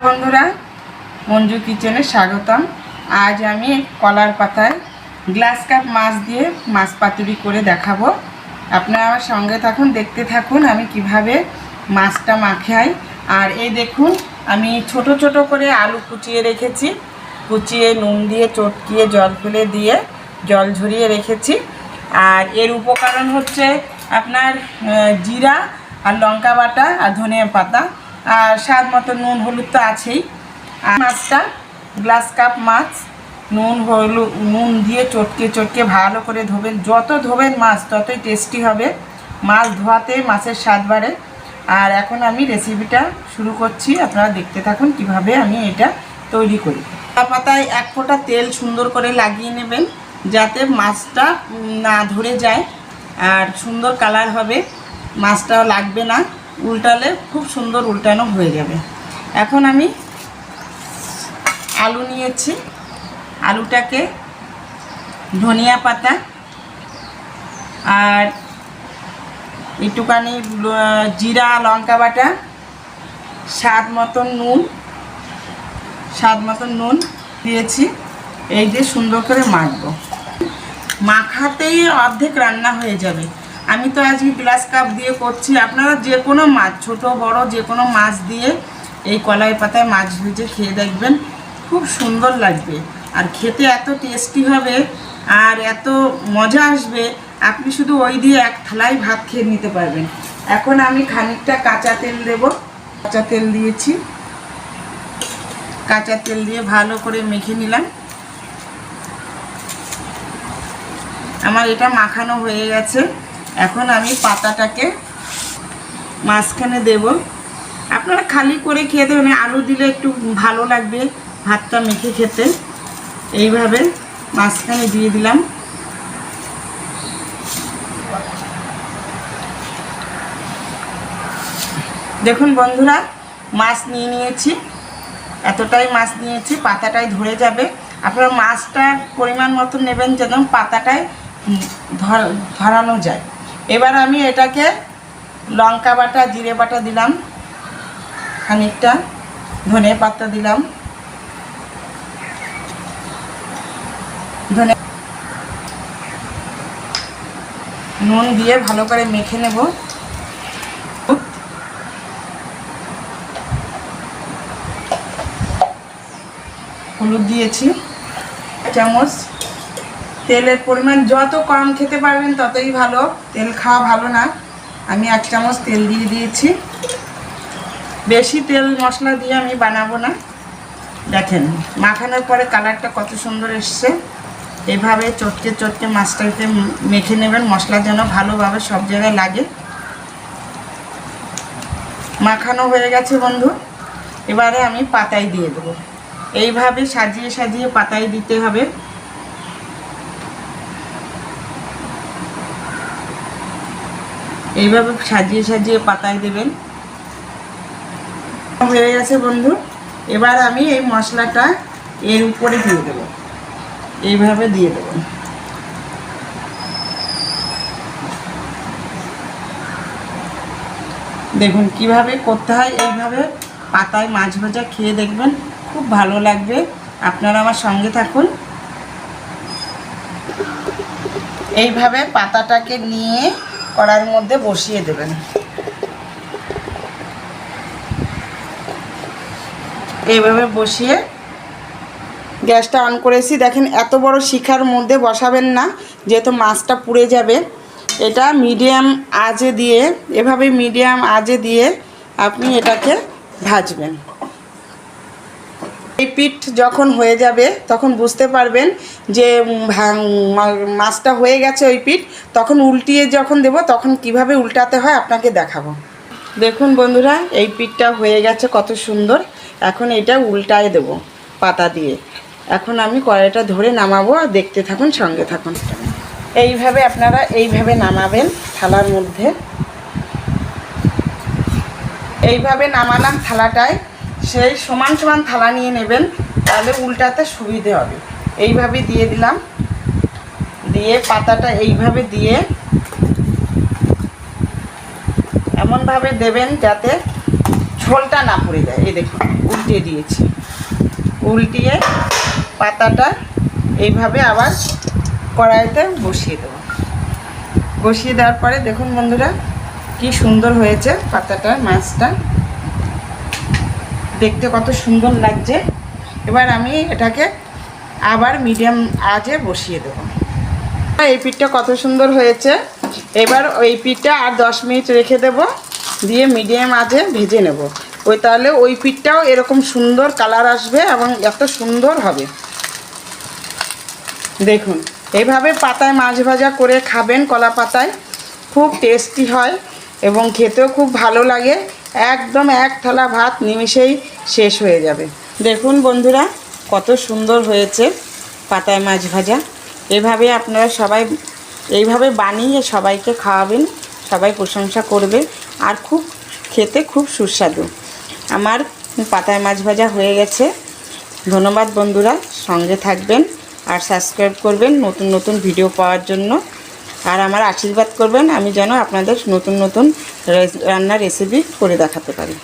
বন্ধুরা, মঞ্জু কিচেনে স্বাগতম। আজ আমি কলার পাতায় গ্লাস কাপ মাছ দিয়ে মাছ পাতুরি করে দেখাবো। আপনারা আমার সঙ্গে থাকুন, দেখতে থাকুন আমি কীভাবে মাছটা মাখাই। আর এই দেখুন, আমি ছোট ছোট করে আলু কুচিয়ে রেখেছি। কুচিয়ে নুন দিয়ে, চটকিয়ে, জল ফেলে দিয়ে জল ঝরিয়ে রেখেছি। আর এর উপকরণ হচ্ছে আপনার জিরা আর লঙ্কা বাটা আর ধনিয়া পাতা। আর স্বাদ মতো নুন, হলুদ তো আছেই। আর মাছটা, গ্লাস কাপ মাছ, নুন হলুদ নুন দিয়ে চটকে চটকে ভালো করে ধোবেন। যত ধোবেন মাছ, ততই টেস্টি হবে। মাছ ধোয়াতে মাছের স্বাদ বাড়ে। আর এখন আমি রেসিপিটা শুরু করছি। আপনারা দেখতে থাকুন কীভাবে আমি এটা তৈরি করি। পাতায় এক ফোঁটা তেল সুন্দর করে লাগিয়ে নেবেন, যাতে মাছটা না ধরে যায়। আর সুন্দর কালার হবে। মাছটাও লাগবে না। উল্টালে খুব সুন্দর উল্টানো হয়ে যাবে। এখন আমি আলু নিয়েছি। আলুটাকে ধনিয়া পাতা আর একটুখানি জিরা, লঙ্কা বাটা, স্বাদ মতন নুন, স্বাদ মতন নুন দিয়েছি। এই দিয়ে সুন্দর করে মাখবো। মাখাতেই অর্ধেক রান্না হয়ে যাবে। আমি তো আজকে গ্লাস কাপ দিয়ে করছি। আপনারা যে কোনো মাছ, ছোট, বড়, যে কোনো মাছ দিয়ে এই কলাই পাতায় মাছ ভেজে খেয়ে দেখবেন, খুব সুন্দর লাগবে। আর খেতে এত টেস্টি হবে আর এত মজা আসবে, আপনি শুধু ওই দিয়ে এক থালাই ভাত খেয়ে নিতে পারবেন। এখন আমি খানিকটা কাঁচা তেল দেব। কাঁচা তেল দিয়েছি। কাঁচা তেল দিয়ে ভালো করে মেখে নিলাম। আমার এটা মাখানো হয়ে গেছে। এখন আমি পাতাটাকে মাঝখানে দেব। আপনারা খালি করে খেয়ে দেবেন আলু দিলে একটু ভালো লাগবে ভাতটা মেখে খেতে। এইভাবে মাঝখানে দিয়ে দিলাম। দেখুন বন্ধুরা, মাছ নিয়ে নিয়েছি। এতটাই মাছ নিয়েছি, পাতাটাই ধরে যাবে। আপনারা মাছটা পরিমাণ মতো নেবেন যেন পাতাটায় ধরানো যায়। এবার আমি এটাকে লঙ্কা বাটা, জিরে বাটা দিলাম। খানিকটা ধনে পাতা দিলাম। ধনে নুন দিয়ে ভালো করে মেখে নেব। হলুদ দিয়েছি, চামচ। তেলের পরিমাণ যত কম খেতে পারবেন ততই ভালো। তেল খাওয়া ভালো না। আমি এক চামচ তেল দিয়ে দিয়েছি। বেশি তেল মশলা দিয়ে আমি বানাবো না। দেখেন, মাখানোর পরে কালারটা কত সুন্দর এসছে। এভাবে চটকে চটকে মাছটাকে মেখে নেবেন। মশলা যেন ভালোভাবে সব জায়গায় লাগে। মাখানো হয়ে গেছে বন্ধু। এবারে আমি পাতায় দিয়ে দেবো। এইভাবে সাজিয়ে সাজিয়ে পাতায় দিতে হবে। এইভাবে সাজিয়ে সাজিয়ে পাতায় দেবেন। হয়ে গেছে বন্ধু। এবার আমি এই মশলাটা এর উপরে দিয়ে দেবো। এইভাবে দিয়ে দেবো। দেখুন কীভাবে করতে হয়, এইভাবে পাতায় মাছ ভাজা খেয়ে দেখবেন, খুব ভালো লাগবে। আপনারা আমার সঙ্গে থাকুন। এইভাবে পাতাটাকে নিয়ে কড়ার মধ্যে বসিয়ে দেবেন। এইভাবে বসিয়ে গ্যাসটা অন করেছি। দেখেন, এত বড় শিখার মধ্যে বসাবেন না, যেহেতু মাছটা পুড়ে যাবে। এটা মিডিয়াম আজে দিয়ে, এভাবে মিডিয়াম আজে দিয়ে আপনি এটাকে ভাজবেন। এই পিঠ যখন হয়ে যাবে, তখন বুঝতে পারবেন যে মাছটা হয়ে গেছে ওই পিঠ, তখন উল্টিয়ে যখন দেব, তখন কীভাবে উল্টাতে হয় আপনাকে দেখাবো। দেখুন বন্ধুরা, এই পিঠটা হয়ে গেছে কত সুন্দর। এখন এটা উল্টায় দেব পাতা দিয়ে। এখন আমি কড়াইটা ধরে নামাবো আর দেখতে থাকুন, সঙ্গে থাকুন। এইভাবে আপনারা এইভাবে নামাবেন থালার মধ্যে। এইভাবে নামালাম থালাটায়। সেই সমান সমান থালা নিয়ে নেবেন, তাহলে উল্টাতে সুবিধে হবে। এইভাবে দিয়ে দিলাম। দিয়ে পাতাটা এইভাবে দিয়ে এমনভাবে দেবেন যাতে ঝোলটা না পড়ে যায়। এই দেখুন উল্টিয়ে দিয়েছি। উল্টিয়ে পাতাটা এইভাবে আবার কড়াইতে বসিয়ে দেবো। বসিয়ে দেওয়ার পরে দেখুন বন্ধুরা, কি সুন্দর হয়েছে পাতাটা, মাছটা। দেখতে কত সুন্দর লাগছে। এবার আমি এটাকে আবার মিডিয়াম আজে বসিয়ে দেবো। এই পিঠটা কত সুন্দর হয়েছে। এবার ওই পিঠটা আর দশ মিনিট রেখে দেব। দিয়ে মিডিয়াম আজে ভেজে নেব। ওই তাহলে ওই পিঠটাও এরকম সুন্দর কালার আসবে এবং এত সুন্দর হবে। দেখুন এইভাবে পাতায় মাছ ভাজা করে খাবেন, কলা পাতায়। খুব টেস্টি হয়। এবং খেতেও খুব ভালো লাগে। একদম এক থালা ভাত নিমিষেই শেষ হয়ে যাবে। দেখুন বন্ধুরা, কত সুন্দর হয়েছে পাতায় মাছ ভাজা। এভাবে আপনারা সবাই, এইভাবে বানিয়ে সবাইকে খাওয়াবেন, সবাই প্রশংসা করবে আর খুব, খেতে খুব সুস্বাদু। আমার পাতায় মাছ ভাজা হয়ে গেছে। ধন্যবাদ বন্ধুরা, সঙ্গে থাকবেন আর সাবস্ক্রাইব করবেন নতুন নতুন ভিডিও পাওয়ার জন্য। আর আমার আশীর্বাদ করবেন আমি যেন আপনাদের নতুন নতুন রান্নার রেসিপি করে দেখাতে পারি।